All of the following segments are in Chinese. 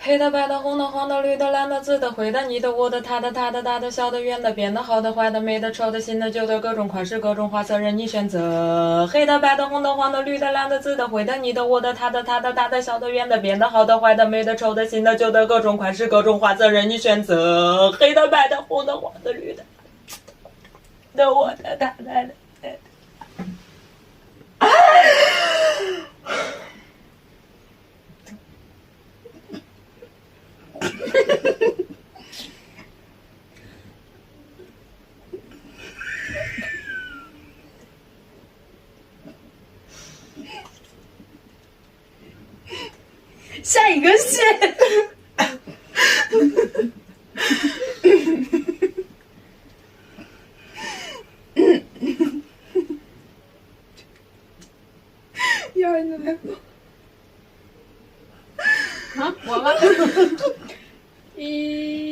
黑的、白的、红的、黄的、绿的、蓝的、紫的、灰的、你的、我的、他的、他的、大的、小的、圆的、扁的、好的、坏的、美的、丑的、新的、旧的，各种款式、各种花色，任你选择。黑的、白的、红的、黄的、绿的、蓝的、紫的、灰的、你的、我的、他的、他的、大的、小的、圆的、扁的、好的、坏的、美的、丑的、新的、旧的，各种款式、各种花色，任你选择。黑的、白的、红的、黄的、绿的、的、我的、他的、的。下一个线。一二三，来吧。啊，我了。哦。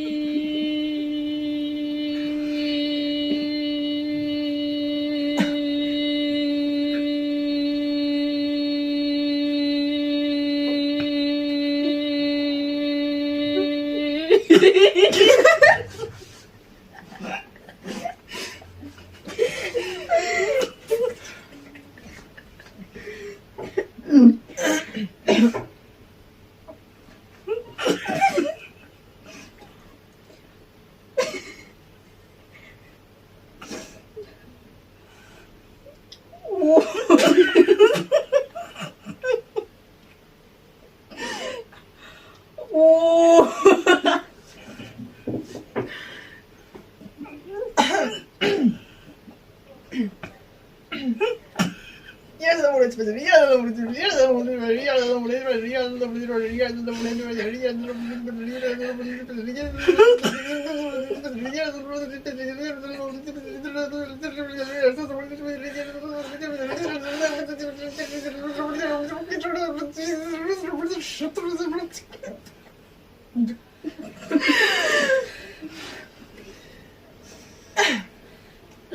ハハハハ! Я забыл тебя, я забыл тебя, я забыл тебя, я забыл тебя, я забыл тебя, я забыл тебя, я забыл тебя, я забыл тебя,